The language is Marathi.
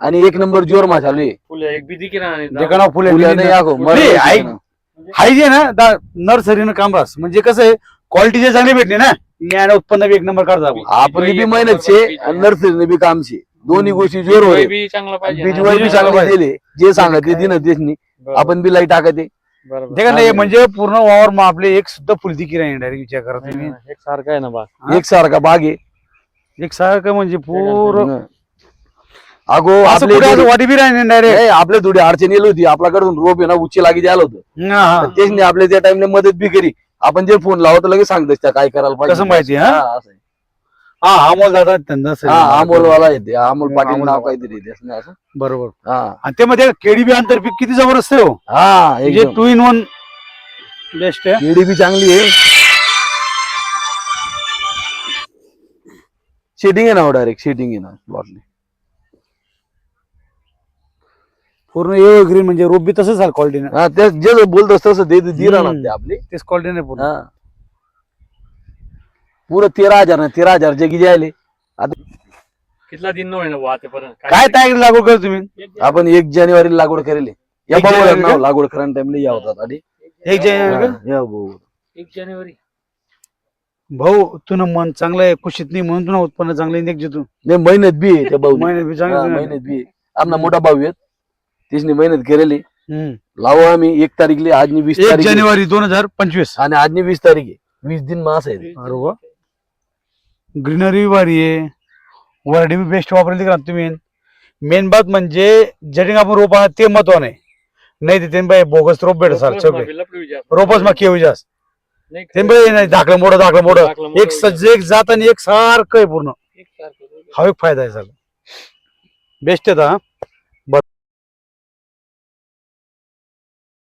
आणि एक नंबर जोर मा चालू आहे. फुले एक बिदी फुले फुलं नाही आखो, मर- नाही, ऐक. हाय जे ना दा- नर्सरीनं कामरास म्हणजे कसं आहे क्वालिटीचे चांगले भेटले ना ज्ञान उत्पन्न बी एक नंबर काढता आपण आपली बी मेहनत छे आणि नर्सरीने बी काम छे दोन्ही गोष्टी जोर होय बी चांगला पाहिजे बीज ना. वय बी चांगलं चांगले पाहिजे. दिले जे सांगते दिन देशनी बरोबर, आपण बी लाई टाकते बरोबर. ते का नाही म्हणजे पूर्ण वावर मग आपले एक सुद्धा फुलती की नाही डायरेक्ट विचार करा नाही, तुम्ही. नाही, एक सारखं आहे ना बा हा? एक सारखा बाग आहे. एक सारखं म्हणजे पूर्ण अगो असं आपले कुठे असं थोडी- वाटी बी डायरेक्ट थोडी अडचण येली होती. आपल्याकडून रोप आहे ना उच्च लागी द्यायला होतं. तेच नाही आपल्या त्या टाइमला मदत बी करी. आपण जे फोन लावतो लगेच सांगतो त्या काय करायला पाहिजे. कसं माहिती, हा? हा, असं आहे. हा अमोल दादा सर- हा अमोलवाला येते अमोल पाटील नाव. काहीतरी असं नाही असं. बरोबर. हा. आणि ते मध्ये केडी बी आंतरपीक किती जबरदस्त आहे हो? हा म्हणजे एकदम. टू इन वन बेस्ट आहे. केळी बी चांगली आहे. शेटिंग आहे ना डायरेक्ट शेटिंग आहे ना प्लॉटली पूर्ण ए ग्रीन म्हणजे रोप बी तसंच झालं क्वालिटीने हा ते जे बोलत तसं हम्म. ते आपली. तेच क्वालिटी नाही पूर्ण. हा. पुरं तेरा हजार ना तेरा हजार जे किती आले. कितला दिन न काय तयारी लागू कर तुम्ही? आपण एक जानेवारी लागवड करेल. या एक नाव? लागवड करा टाइमला या होतात आधी. एक जानेवारी का? या भाऊ. एक जानेवारी. भाऊ तुनं मन चांगलं आहे कुशीत नाही म्हणून तुला उत्पन्न चांगलं इंदेक देतो नाही मेहनत बी आहे त्या भाऊ महिन्यात बी चांगलं तुला. मेहनत बी आहे. आपला मोठा भाऊ आहेत तिसनी मेहनत करेली हम्म. लावू आम्ही एक तारीखले आजनी वीस एक तारीख. जानेवारी दोन हजार पंचवीस. आणि आजनी वीस तारीख. आहे वीस दिन मास आहे. अरे वा. ग्रीनरी भारी आहे. वरडी बी बेस्ट वापरली का तुम्ही? मेन बात म्हणजे जटिंग आपण रोप आणा ते महत्वानं. आहे नाही ते त्यांनी बाई बोगस रोप भेट सर सगळे. रोपच मग केवी जास्त. नाही धाकलं मोठं धाकलं मोठं. एक सज्ज एक जात आणि एक सारखं आहे पूर्ण. हा एक फायदा आहे सगळं. बेस्ट आहे